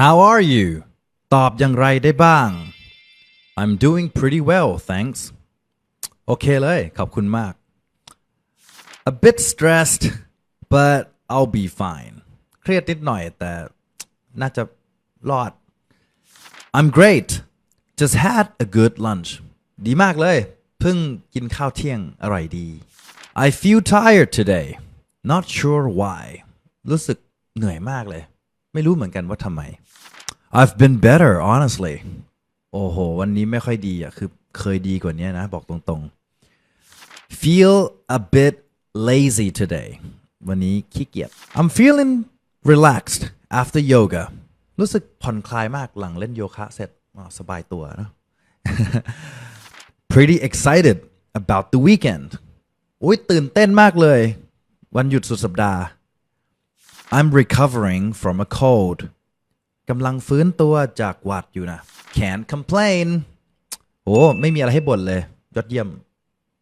How are you ตอบอย่างไรได้บ้าง I'm doing pretty well thanks โอเคเลย ขอบคุณมาก A bit stressed but I'll be fine เครียดนิดหน่อยแต่น่าจะรอด I'm great just had a good lunch ดีมากเลย เพิ่งกินข้าวเที่ยงอร่อยดี I feel tired today not sure why รู้สึกเหนื่อยมากเลย ไม่รู้เหมือนกันว่าทำไม I've been better honestly โอ้โห วันนี้ไม่ค่อยดีอะ คือเคยดีกว่านี้นะ บอกตรงๆ feel a bit lazy today วันนี้ขี้เกียจ I'm feeling relaxed after yoga รู้สึกผ่อนคลายมากหลังเล่นโยคะเสร็จสบายตัวนะ pretty excited about the weekend อุ้ยตื่นเต้นมากเลย วันหยุดสุดสัปดาห์ I'm recovering from a cold กำลังฟื้นตัวจากหวัดอยู่นะ can't complain โอ้ไม่มีอะไรให้บ่นเลย ยอดเยี่ยม